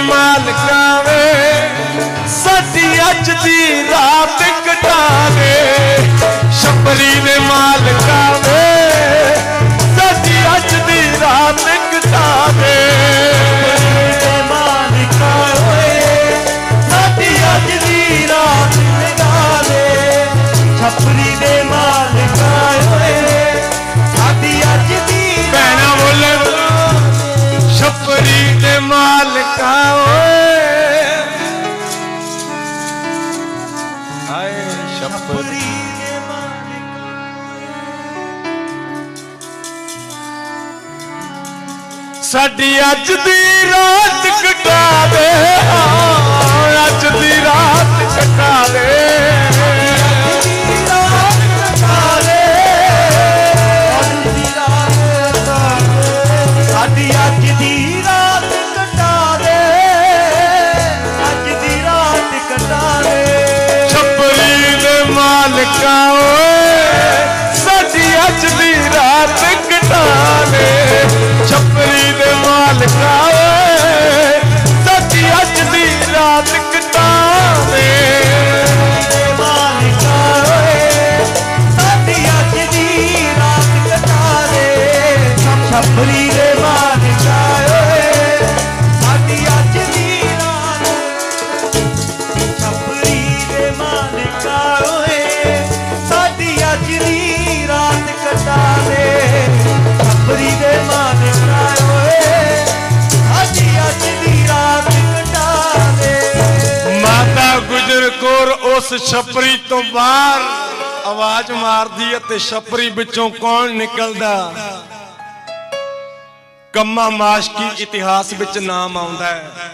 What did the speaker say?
ਮਾਲਕਾਂ ਵੇ ਸਾਡੀ ਅੱਜ ਦੀ ਰਾਤ ਬਰੀ ਦੇ ਮਾਲਕਾ ਓਏ। ਹਾਏ ਛੱਪਰੀ ਦੇ ਮਾਲਕਾ ਸਾਡੀ ਅੱਜ ਦੀ ਰਾਤ ਮਾਲਕਾ ਓਏ, ਸਾਡੀ ਅੱਜ ਦੀ ਰਾਤ ਕਟਾ ਦੇ ਛਪਰੀ ਦੇ ਮਾਲਕਾ ਓਏ, ਸਾਡੀ ਅੱਜ ਦੀ ਰਾਤ ਕਟਾ ਮਾਤਾ ਕੌਰ ਉਸ ਛਪਰੀ ਤੋਂ ਬਾਹਰ ਆਵਾਜ਼ ਮਾਰਦੀ ਹੈ ਤੇ ਛਪਰੀ ਵਿੱਚੋਂ ਕੌਣ ਨਿਕਲਦਾ? ਕੰਮਾ ਮਾਸ਼ਕੀ ਇਤਿਹਾਸ ਵਿੱਚ ਨਾਮ ਆਉਂਦਾ ਹੈ?